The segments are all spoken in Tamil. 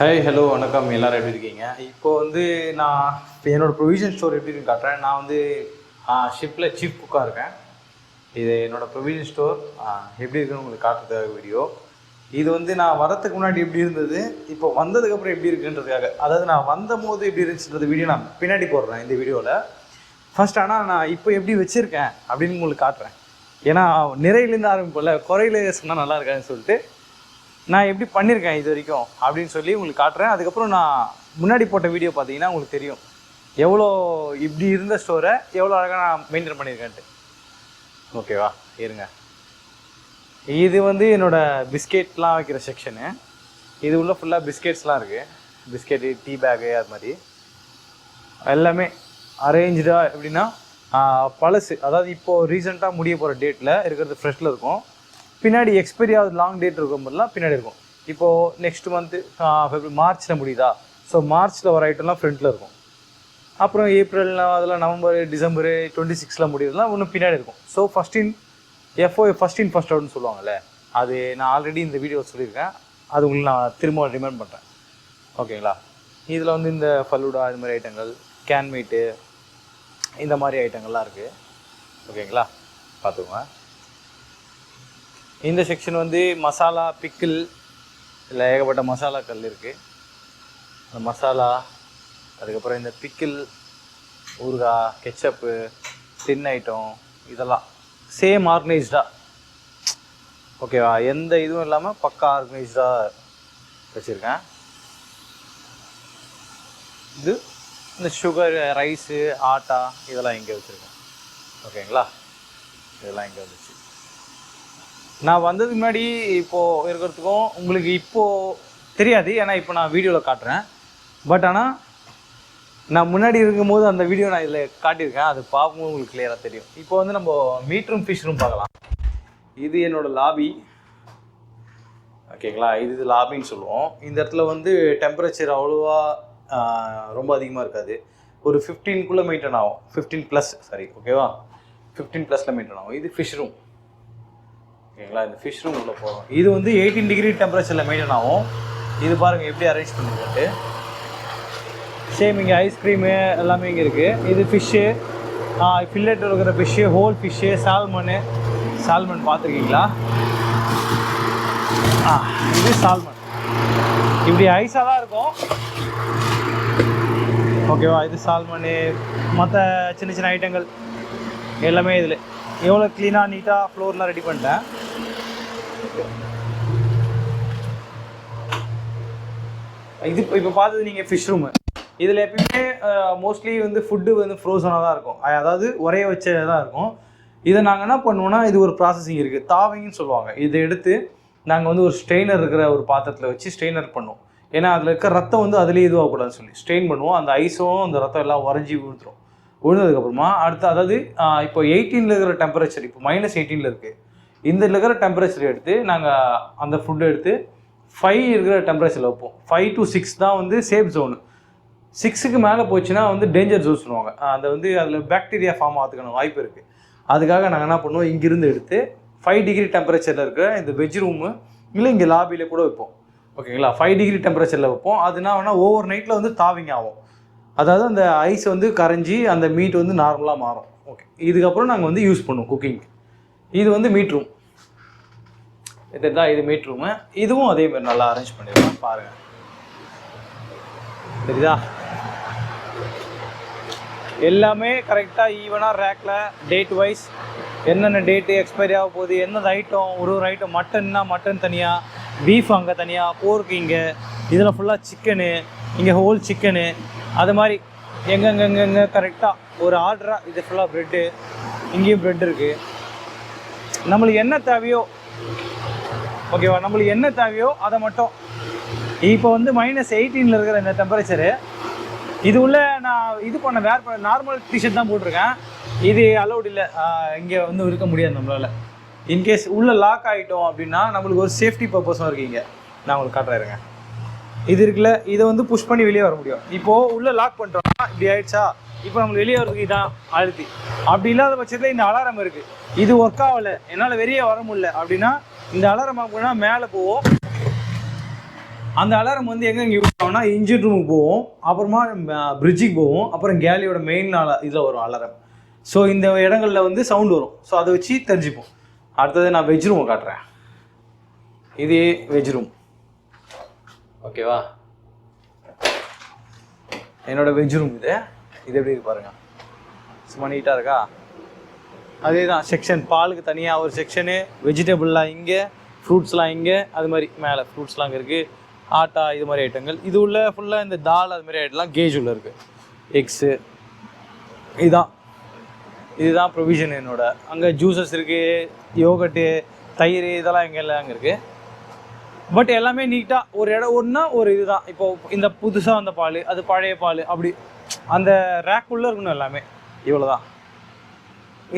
ஹாய் ஹலோ வணக்கம். எல்லாரும் எப்படி இருக்கீங்க? இப்போ வந்து நான் இப்போ என்னோட ப்ரொவிஷன் ஸ்டோர் எப்படி இருக்குன்னு காட்டுறேன். நான் வந்து ஷிப்பில் சீஃப் குக்காக இருக்கேன். இது என்னோடய ப்ரொவிஷன் ஸ்டோர் எப்படி இருக்குன்னு உங்களுக்கு காட்டுறதுக்காக வீடியோ இது வந்து நான் வரதுக்கு முன்னாடி எப்படி இருந்தது? இப்போ வந்ததுக்கப்புறம் எப்படி இருக்குன்றதுக்காக. அதாவது நான் வந்த போது எப்படி இருந்துச்சுன்றது வீடியோ நான் பின்னாடி போடுறேன் இந்த வீடியோவில் ஃபஸ்ட் ஆனால் நான் இப்போ எப்படி வச்சுருக்கேன் அப்படின்னு உங்களுக்கு காட்டுறேன். ஏன்னா நிறையிலேருந்து ஆரம்பிப்போம்ல. குறையில சொன்னால் நல்லா இருக்காதுன்னு சொல்லிட்டு நான் எப்படி பண்ணியிருக்கேன் இது வரைக்கும் அப்படின்னு சொல்லி உங்களுக்கு காட்டுறேன். அதுக்கப்புறம் நான் முன்னாடி போட்ட வீடியோ பார்த்தீங்கன்னா உங்களுக்கு தெரியும். எவ்வளோ இப்படி இருந்த ஸ்டோரை எவ்வளோ அழகாக நான் மெயின்டைன் பண்ணியிருக்கேன்ட்டு ஓகேவா இருங்க. இது வந்து என்னோடய பிஸ்கெட்லாம் வைக்கிற செக்ஷனு இது உள்ள ஃபுல்லாக பிஸ்கெட்ஸ்லாம் இருக்குது பிஸ்கெட்டு டீ பேகு அது மாதிரி. எல்லாமே அரேஞ்சாக எப்படின்னா பழசு. அதாவது இப்போது ரீசெண்டாக முடிய போகிற டேட்டில் இருக்கிறது ஃப்ரெஷ்ஷில் இருக்கும். பின்னாடி எக்ஸ்பைரி ஆகுது லாங் டேட் இருக்கும் போதெல்லாம் பின்னாடி இருக்கும். இப்போது நெக்ஸ்ட் மந்த்து ஃபெப்ரவரி மார்ச்சில் முடியுதா? ஸோ மார்ச்சில் வர ஐட்டம்லாம் ஃப்ரண்ட்டில் இருக்கும். அப்புறம் ஏப்ரல் அதெல்லாம் நவம்பர் டிசம்பர் டுவெண்ட்டி சிக்ஸில் முடியுதுலாம் இன்னும் பின்னாடி இருக்கும். So first in FO first in first அவுட்னு சொல்லுவாங்கல்ல. அது நான் ஆல்ரெடி இந்த வீடியோ சொல்லியிருக்கேன். அது உங்களுக்கு நான் திரும்ப ரிமைண்ட் பண்ணுறேன் ஓகேங்களா இதில் வந்து இந்த ஃபலூடா இது மாதிரி ஐட்டங்கள் கேன் மீட்டு இந்த மாதிரி ஐட்டங்கள்லாம் இருக்குது ஓகேங்களா பார்த்துக்குவேன் இந்த செக்ஷன் வந்து மசாலா பிக்கிள் இதில் ஏகப்பட்ட மசாலாக்கள் இருக்குது அந்த மசாலா அதுக்கப்புறம் இந்த பிக்கிள் ஊறுகாய் கெச்சப்பு டின் ஐட்டம் இதெல்லாம். சேம் ஆர்கனைஸ்டாக ஓகேவா எந்த இதுவும் இல்லாமல் பக்கா ஆர்கனைஸ்டாக வச்சுருக்கேன். இது இந்த சுகர் ரைஸு ஆட்டா இதெல்லாம் இங்கே வச்சுருக்கேன். ஓகேங்களா இதெல்லாம் இங்கே வந்துச்சு நான் வந்ததுக்கு முன்னாடி இப்போது இருக்கிறதுக்கும் உங்களுக்கு இப்போது தெரியாது. ஏன்னா இப்போ நான் வீடியோவில் காட்டுறேன். பட் ஆனால் நான் முன்னாடி இருக்கும்போது அந்த வீடியோ நான் இதில் காட்டியிருக்கேன். அது பார்க்கும்போது உங்களுக்கு கிளியராக தெரியும். இப்போ வந்து நம்ம மீட் ரூம் ஃபிஷ் ரூம் பார்க்கலாம். இது என்னோடய லாபி ஓகேங்களா இது இது லாபின்னு சொல்லுவோம். இந்த இடத்துல வந்து டெம்பரேச்சர் அவ்வளோவா ரொம்ப அதிகமாக இருக்காது. ஒரு ஃபிஃப்டீன்குள்ளே மெயின்டைன் ஆகும். ஃபிஃப்டீன் ப்ளஸ் சாரி ஓகேவா ஃபிஃப்டீன் ப்ளஸில் மெயின்டைன் ஆகும். இது ஃபிஷ் ரூம் ஓகேங்களா? இந்த ஃபிஷ் ரூம் உள்ளே போகிறோம் இது வந்து எயிட்டீன் டிகிரி டெம்பரேச்சரில் மெயின்டைன் ஆகும். இது பாருங்கள் எப்படி அரேஞ்ச் பண்ணிட்டு சேம் இங்கே ஐஸ்கிரீமு எல்லாமே இங்கே இருக்குது இது ஃபிஷ்ஷு ஃபில்லட் இருக்கிற fish whole fish salmon salmon பார்த்துருக்கீங்களா? ஆ இது சால்மன் இப்படி ஐஸாக தான் இருக்கும். ஓகேவா இது சால்மனு மற்ற சின்ன சின்ன ஐட்டங்கள் எல்லாமே இதில். எவ்வளோ க்ளீனாக நீட்டாக ஃப்ளோர்லாம் ரெடி பண்ணிட்டேன். இது இப்போ பார்த்தது நீங்கள் ஃபிஷ் ரூமு இதில் எப்பயுமே மோஸ்ட்லி வந்து ஃபுட்டு வந்து ஃப்ரோசனாக தான் இருக்கும். அதாவது உரைய வச்சதாக இருக்கும். இதை நாங்கள் என்ன பண்ணுவோம்னா இது ஒரு ப்ராசஸிங் இருக்குது தாவிங்கன்னு சொல்லுவாங்க. இதை எடுத்து நாங்கள் வந்து ஒரு ஸ்ட்ரெயினர் இருக்கிற ஒரு பாத்திரத்தில் வச்சு ஸ்ட்ரெயினர் பண்ணுவோம். ஏன்னா அதில் இருக்க ரத்தம் வந்து அதுலேயே இதுவாகக்கூடாதுன்னு சொல்லி. ஸ்ட்ரெயின் பண்ணுவோம். அந்த ஐஸும் அந்த ரத்தம் எல்லாம் உறைஞ்சி விழுந்துரும். விழுந்ததுக்கப்புறமா அடுத்து அதாவது இப்போ எயிட்டீனில் இருக்கிற டெம்பரேச்சர் இப்போ மைனஸ் எயிட்டீனில் இருக்குது இந்த இருக்கிற டெம்பரேச்சர் எடுத்து நாங்கள் அந்த ஃபுட்டை எடுத்து ஃபைவ் இருக்கிற டெம்பரேச்சரில் வைப்போம். ஃபைவ் டு சிக்ஸ் தான் வந்து சேஃப் ஜோனு சிக்ஸுக்கு மேலே போச்சுன்னா வந்து டேஞ்சர் ஜோன் சொல்லுவாங்க. அந்த வந்து அதில் பாக்டீரியா ஃபார்ம் ஆகிறதுக்கான வாய்ப்பு இருக்குது அதுக்காக நாங்கள் என்ன பண்ணுவோம்? இங்கிருந்து எடுத்து ஃபைவ் டிகிரி டெம்பரேச்சரில் இருக்கிற இந்த வெஜ் ரூமு இல்லை இங்கே லாபியில் கூட வைப்போம். ஓகேங்களா ஃபைவ் டிகிரி டெம்பரேச்சரில் வைப்போம். அது என்ன வேணால் ஓவர் நைட்டில் வந்து தாவிங் ஆகும். அதாவது அந்த ஐஸ் வந்து கரைஞ்சி அந்த மீட் வந்து நார்மலாக மாறும். ஓகே இதுக்கப்புறம் நாங்கள் வந்து யூஸ் பண்ணுவோம் குக்கிங்க்கு இது வந்து மீட் ரூம் இதுதான் இது மீட் ரூமு இதுவும் அதே மாதிரி நல்லா அரேஞ்ச் பண்ணிடுவோம் பாருங்கள் சரிதா எல்லாமே கரெக்டாக ஈவனாக ரேக்கில் டேட் வைஸ் என்னென்ன டேட்டு எக்ஸ்பைரி ஆக போகுது என்னென்ன ஐட்டம் ஒரு ஒரு ஐட்டம் மட்டன்னா மட்டன் தனியாக பீஃப் அங்கே தனியாக போர்க்கு இங்கே இதில் ஃபுல்லாக சிக்கனு இங்கே ஹோல் சிக்கனு அது மாதிரி எங்கெங்கெங்கெங்க கரெக்டாக ஒரு ஆர்டராக இது ஃபுல்லாக ப்ரெட்டு இங்கேயும் ப்ரெட் இருக்குது நம்மளுக்கு என்ன தேவையோ ஓகேவா நம்மளுக்கு என்ன தேவையோ அதை மட்டும். இப்போ வந்து மைனஸ் எயிட்டீனில் இருக்கிற இந்த டெம்பரேச்சரு இது உள்ள நான் இது பண்ண வேர் பண்ண நார்மல் டிஷர்ட் தான் போட்டிருக்கேன். இது அலௌட் இல்லை. இங்கே வந்து இருக்க முடியாது நம்மளால். இன்கேஸ் உள்ளே லாக் ஆகிட்டோம் அப்படின்னா நம்மளுக்கு ஒரு சேஃப்டி பர்பஸும் இருக்கீங்க நான் உங்களுக்கு காட்டுறேங்க இது இருக்குல்ல இதை வந்து புஷ் பண்ணி வெளியே வர முடியும். இப்போது உள்ளே லாக் பண்ணிட்டோம்னா இப்படி ஆயிடுச்சா? இப்போ நம்மளுக்கு வெளியே வரதுக்கு இதான் அழுத்தி அப்படி இல்லாத பட்சத்தில் இந்த அலாரம் இருக்குது இது ஒர்க் ஆகலை. என்னால் வெளியே வர முடியல. அப்படின்னா இந்த அலாரம் ஆகுனா மேலே போவோம். அந்த அலாரம் வந்து எங்கே யூஸ் ஆகும்னா இன்ஜின் ரூமுக்கு போவோம். அப்புறமா பிரிட்ஜுக்கு போவோம். அப்புறம் கேலியோட மெயின் இதில் வரும் அலாரம். ஸோ இந்த இடங்களில் வந்து சவுண்ட் வரும். ஸோ அதை வச்சு தெரிஞ்சுப்போம். அடுத்தது நான் வெஜ் ரூமை காட்டுறேன். இது வெஜ் ரூம் ஓகேவா என்னோட வெஜ் ரூம் இது. இது எப்படி இருக்கு பாருங்க. சும்மா நீட்டாக இருக்கா? அதே தான் செக்ஷன் பாலுக்கு தனியாக ஒரு செக்ஷனு வெஜிடபிள்லாம் இங்கே ஃப்ரூட்ஸ்லாம் இங்கே அது மாதிரி மேலே ஃப்ரூட்ஸ்லாம் அங்கே இருக்குது ஆட்டா இது மாதிரி ஐட்டங்கள் இது உள்ள ஃபுல்லாக இந்த தால் அது மாதிரி ஐட்டம்லாம் கேஜ் உள்ள இருக்குது எக்ஸு இதுதான் இதுதான் ப்ரொவிஷன் என்னோட. அங்கே ஜூஸஸ் இருக்குது யோகட்டு தயிர் இதெல்லாம் எங்கே எல்லாம் அங்கே இருக்குது பட் எல்லாமே நீட்டாக ஒரு இடம் ஒன்றா ஒரு இதுதான். இப்போ இந்த புதுசாக வந்த பால் அது பழைய பால் அப்படி அந்த ரேக் உள்ள இருக்கணும் எல்லாமே. இவ்வளோதான்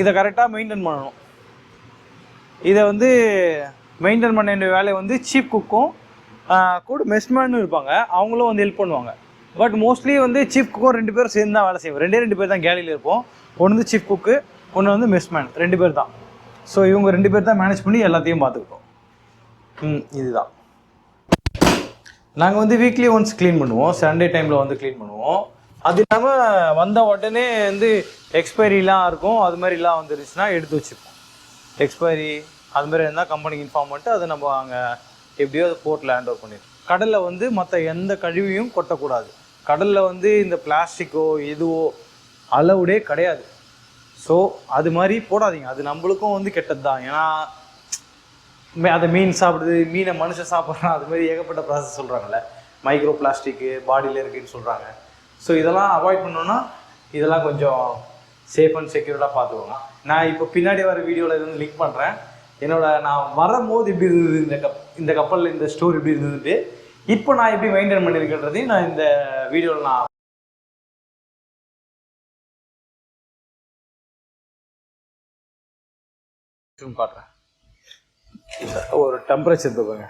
இதை கரெக்டாக மெயின்டைன் பண்ணணும். இதை வந்து மெயின்டைன் பண்ண வேண்டிய வேலையை வந்து சீப் குக்கும் கூட மெஸ்மேனும் இருப்பாங்க. அவங்களும் வந்து ஹெல்ப் பண்ணுவாங்க. பட் மோஸ்ட்லி வந்து சீப் குக்கும் ரெண்டு பேரும் சேர்ந்து தான் வேலை செய்வோம். ரெண்டே ரெண்டு பேர் தான் கேலியில் இருப்போம். ஒன்று வந்து சீப் குக்கு ஒன்று வந்து மெஸ்மேன் ரெண்டு பேர் தான். ஸோ இவங்க ரெண்டு பேர் தான் மேனேஜ் பண்ணி எல்லாத்தையும் பார்த்துக்கிட்டோம். ம் இதுதான். நாங்கள் வந்து வீக்லி ஒன்ஸ் க்ளீன் பண்ணுவோம். சண்டே டைமில் வந்து க்ளீன் பண்ணுவோம். அது இல்லாமல் வந்த உடனே வந்து எக்ஸ்பைரிலாம் இருக்கும். அது மாதிரிலாம் வந்துருச்சுன்னா எடுத்து வச்சுப்போம் எக்ஸ்பைரி அது மாதிரி இருந்தால் கம்பெனிக்கு இன்ஃபார்ம் பண்ணிட்டு அதை நம்ம அங்கே எப்படியோ அது போர்ட்டில் ஹேண்ட் ஓவர் பண்ணிடுவோம். கடலில் வந்து மற்ற எந்த கழிவையும் கொட்டக்கூடாது. கடலில் வந்து இந்த பிளாஸ்டிக்கோ எதுவோ அளவுடே கிடையாது. ஸோ அது மாதிரி போடாதீங்க. அது நம்மளுக்கும் வந்து கெட்டது தான் ஏன்னா அதை மீன் சாப்பிடுது மீனை மனுஷன் சாப்பிட்றான் அது மாதிரி ஏகப்பட்ட ப்ராசஸ் சொல்கிறாங்கல்ல மைக்ரோ பிளாஸ்டிக்கு பாடியில் இருக்குன்னு சொல்கிறாங்க ஸோ இதெல்லாம் அவாய்ட் பண்ணோன்னா இதெல்லாம் கொஞ்சம் சேஃப் அண்ட் செக்யூர்டாக பார்த்துக்கோங்க. நான் இப்போ பின்னாடி வர வீடியோவில் இது வந்து லிங்க் பண்ணுறேன் என்னோட நான் வரும்போது எப்படி இருந்தது இந்த கப் இந்த கப்பலில் இந்த ஸ்டோர் எப்படி இருந்தது இப்போ நான் எப்படி மெயின்டைன் பண்ணியிருக்கேன்றதையும் நான் இந்த வீடியோவில் நான் காட்டுறேன். ஒரு டெம்பரேச்சர் இருக்குங்க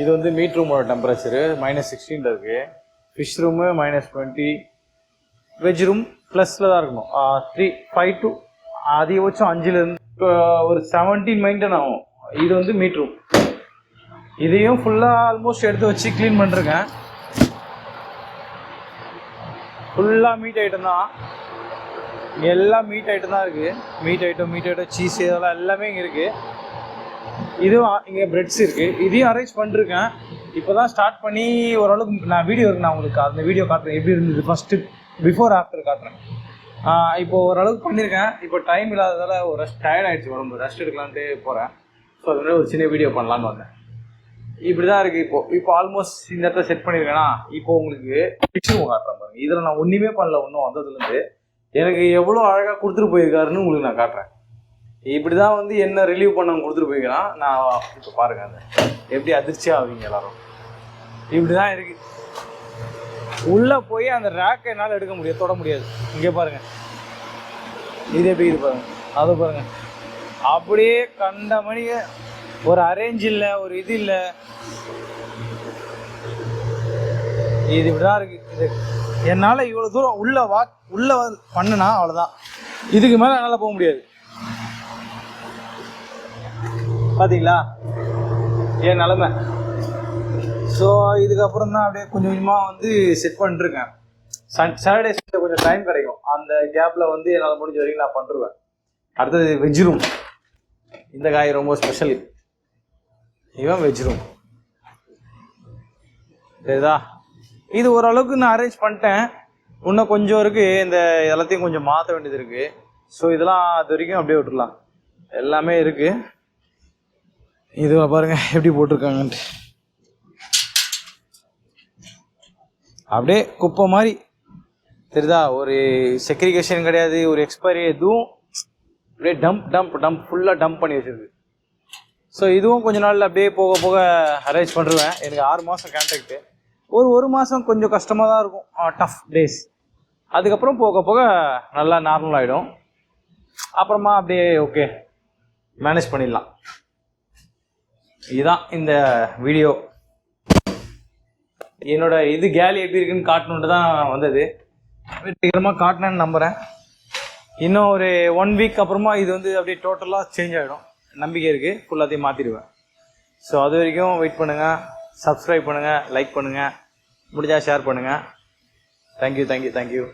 இது வந்து மீட் ரூமோட டெம்பரேச்சரு மைனஸ் சிக்ஸ்டீனில் இருக்குது fish room minus twenty veg room ப்ளஸில் தான் இருக்கணும். த்ரீ ஃபைவ் டு அதிகபட்சம் அஞ்சுலேருந்து ஒரு செவன்டீன் மெயின்டைன் ஆகும். இது வந்து மீட் ரூம் இதையும் ஃபுல்லாக ஆல்மோஸ்ட் எடுத்து வச்சு க்ளீன் பண்ணிருக்கேன். ஃபுல்லாக மீட் ஐட்டம் தான். எல்லாம் மீட் ஐட்டம் தான் இருக்குது meat item meat item cheese இதெல்லாம் எல்லாமே இங்கே இருக்குது இதுவும் இங்கே பிரெட்ஸ் இருக்குது இதையும் அரேஞ்ச் பண்ணிருக்கேன். இப்போ தான் ஸ்டார்ட் பண்ணி ஓரளவுக்கு நான் வீடியோ இருக்கு நான் உங்களுக்கு அந்த வீடியோ காட்டுறேன். எப்படி இருந்தது ஃபஸ்ட்டு பிஃபோர் ஆஃப்டர் காட்டுறேன். இப்போ ஓரளவுக்கு பண்ணியிருக்கேன் இப்போ டைம் இல்லாததால் ஒரு ரெஸ்ட் டயர்ட் ஆயிடுச்சு உடம்பு. ரெஸ்ட் எடுக்கலான்ட்டு போகிறேன் ஸோ அது மாதிரி ஒரு சின்ன வீடியோ பண்ணலான்னு வந்தேன். இப்படி தான் இருக்குது இப்போ. இப்போ ஆல்மோஸ்ட் இந்த இடத்துல செட் பண்ணியிருக்கேன்னா இப்போ உங்களுக்கு பிக்சர் காட்டுறேன் பாருங்க. இதில் நான் ஒன்றுமே பண்ணல ஒன்றும் வந்ததுலேருந்து எனக்கு எவ்வளோ அழகாக கொடுத்துட்டு போயிருக்காருன்னு உங்களுக்கு நான் காட்டுறேன். இப்படி தான் வந்து என்ன ரிலீவ் பண்ணவங்க கொடுத்துட்டு போய்க்கிறான் நான் இப்போ பாருங்க அந்த எப்படி அதிர்ச்சி ஆவீங்க எல்லாரும். இப்படி தான் இருக்கு. உள்ளே போய் அந்த ரேக்கை என்னால் எடுக்க முடியாது தொட முடியாது. இங்கே பாருங்க. இது எப்படி இது பாருங்க. அதை பாருங்க. அப்படியே கண்ட மணிக்கு ஒரு அரேஞ்ச் இல்லை ஒரு இது இல்லை. இது இப்படி தான் இருக்கு. இது என்னால் இவ்வளோ தூரம் உள்ள வா உள்ள பண்ணுனா அவ்வளோதான் இதுக்கு மேலே என்னால் போக முடியாது. பார்த்தீங்களா என் நிலமை? ஸோ இதுக்கப்புறம் தான் அப்படியே கொஞ்சம் கொஞ்சமாக வந்து செட் பண்ணிருக்கேன் சன் சாட்டர்டே சண்டே கொஞ்சம் டைம் கிடைக்கும். அந்த கேப்பில் வந்து என்னால் முடிஞ்ச வரைக்கும் நான் பண்ணிருவேன். அடுத்தது வெஜ் ரூம் இந்த காய் ரொம்ப ஸ்பெஷல் இவன் வெஜ் ரூம் சரிதா? இது ஓரளவுக்கு நான் அரேஞ்ச் பண்ணிட்டேன். இன்னும் கொஞ்சம் இருக்கு. இந்த எல்லாத்தையும் கொஞ்சம் மாற்ற வேண்டியது இருக்குது ஸோ இதெல்லாம் அது வரைக்கும் அப்படியே விட்டுறலாம். எல்லாமே இருக்குது இது பாருங்க எப்படி போட்டிருக்காங்கன்ட்டு. அப்படியே குப்பை மாதிரி. தெரியுதா ஒரு செக்ரிகேஷன் கிடையாது ஒரு எக்ஸ்பைரி எதுவும் அப்படியே டம்ப் டம்ப் டம்ப் ஃபுல்லாக டம்ப் பண்ணி வச்சிருக்கு. ஸோ இதுவும் கொஞ்ச நாள் அப்படியே போக போக அரேஞ்ச் பண்ணிருவேன். எனக்கு ஆறு மாதம் கான்ட்ராக்டு ஒரு ஒரு மாதம் கொஞ்சம் கஷ்டமாக தான் இருக்கும். டஃப் டேஸ் அதுக்கப்புறம் போக போக நல்லா நார்மல் ஆகிடும் அப்புறமா அப்படியே ஓகே மேனேஜ் பண்ணிடலாம். இதுதான் இந்த வீடியோ என்னோட இது கேலி எப்படி இருக்குன்னு காட்டணுன்ட்டு தான் வந்தது. வெற்றிகரமாக காட்டினேன்னு நம்புகிறேன் இன்னும் ஒரு ஒன் வீக் அப்புறமா இது வந்து அப்படியே டோட்டலாக சேஞ்ச் ஆகிடும் நம்பிக்கை இருக்குது ஃபுல்லாத்தையும் மாற்றிடுவேன் ஸோ அது வரைக்கும் வெயிட் பண்ணுங்கள் சப்ஸ்கிரைப் பண்ணுங்கள் லைக் பண்ணுங்கள் முடிஞ்சால் ஷேர் பண்ணுங்கள் தேங்க்யூ தேங்க்யூ தேங்க்யூ